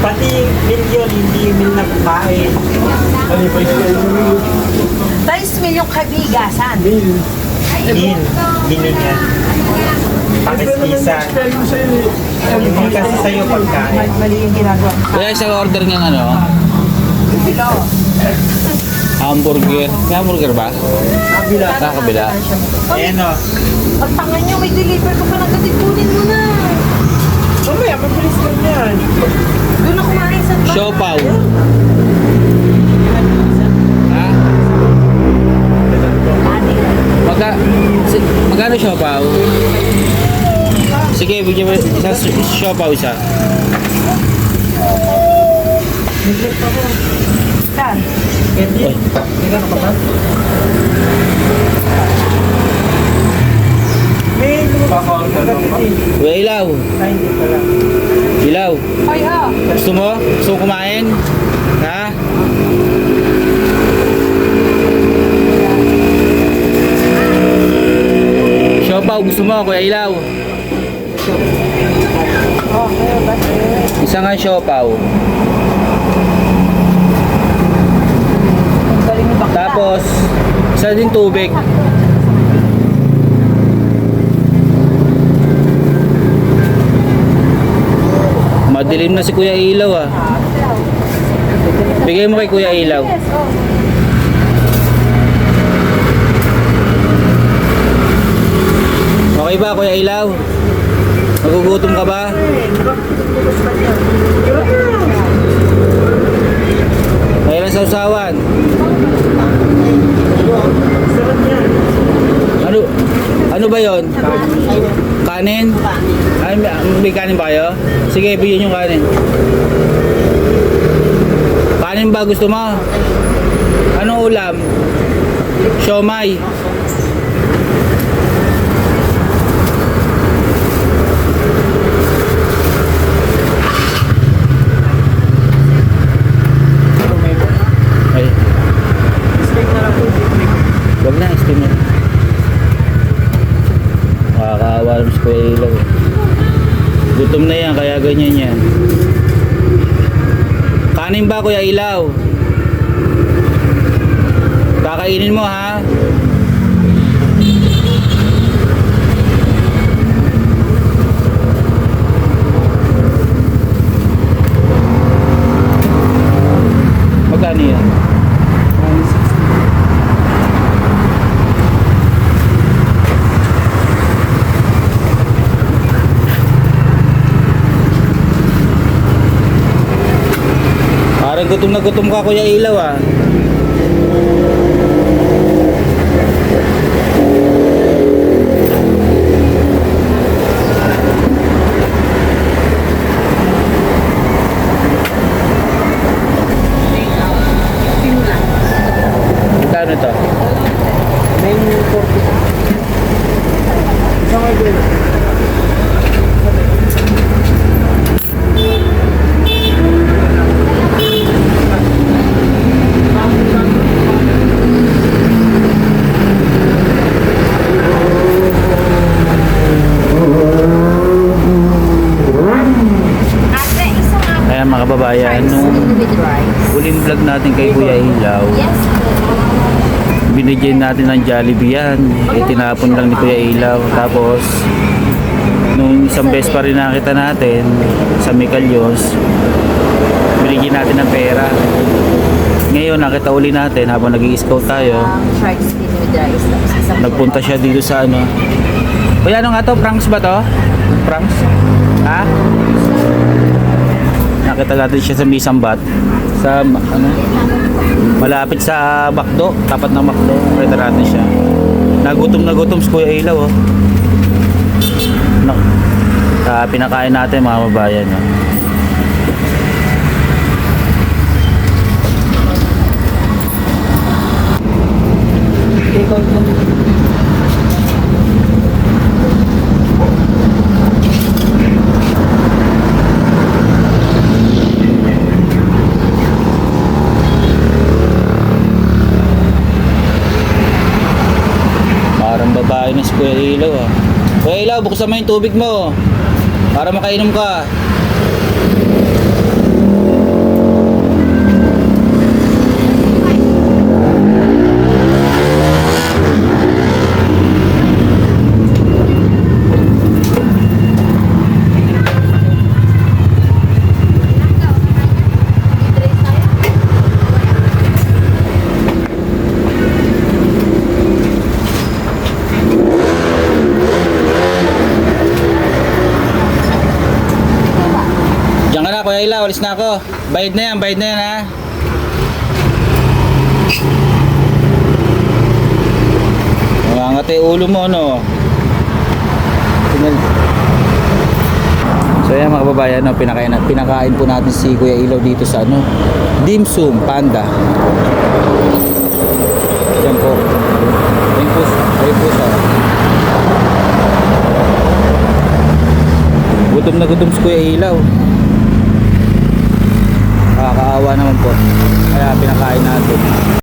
Pati meal yun, hindi meal na kumain. Rice mill yung kabigasan. Meal. Meal yan. Pakis-kisan. Hindi kasi sa'yo pagkain. Mali yung ginagawa. Kaya isang order ng ano, hamburger. May hamburger ba? Kabila. Sa kabila. Ayan o. Pag tangan nyo, may deliver ka pa ng katikunin mo na. Mamaya, mabilis lang yan. Doon na kumain sa bar. Siopaw. Ha? Magka, si, magkano siopaw? Sige, bigyan mo isa siopaw isa. Saan? Candy. Hindi ka ba? May Ilaw. Ilaw. Ay, ah. Gusto mo? Kumain? Ha? Siopaw, gusto mo, Kuya Ilaw? Isa nga siopaw. Tapos, isa din tubig. Madilim na si Kuya Ilaw ah. Bigay mo kay Kuya Ilaw. Oh. Okay ba Kuya Ilaw? Nagugutom ka ba? Kailan sa usawan? Ano ano ba 'yon? Kanin? Ay, may, kanin ba kayo? Sige, bigyan yung kanin. Kanin ba gusto mo? Anong ulam? Siomay. Ay, Steak na lang po. wag na, steam na. Makakaawa naman si Kuya Ilaw. Gutom na yan, kaya ganyan yan. Kanin ba Kuya Ilaw? Kakainin mo ha? Magkano yan? Parang gutom na gutom ka Kuya Ilaw ah. Magkano to? Menu 40. Isang order. Ate, isa nga. Ayan mga kababayan, nung with rice. huling vlog natin kay Kuya Ilaw, Yes binigyan natin ng Jollibee yan. Eh, tinapon lang ni Kuya Ilaw. Tapos, nung isang beses pa rin nakita natin sa Micalyos, binigyan natin ng pera. Ngayon, nakita uli natin habang nag scout tayo. Nagpunta siya dito sa ano. Kuya, ano nga to? Pranks ba to? Pranks? Ha? Nakita natin siya sa Misambat. Sa ma- ano? Malapit sa Bakdo. Tapat ng Bakdo. Natin siya. Nagutom na gutom si Kuya Ilaw. Oh. Na, ah, pinakain natin mga mabayan. Oh. Take out mo. Parang babae na si Kuya Ilaw ah. Kuya Ilaw, buksan mo yung tubig mo. Para makainom ka. Kuya Ilaw, alis na ako. Bayad na yan, bayad na yan ha. Mangangati ulo mo, no? So yan mga kababayan, no, pinakain, pinakain po natin si Kuya Ilaw dito sa ano, Dim Sum Panda. Yan po. Ayun po, ayun po sa Gutom na gutom si Kuya Ilaw.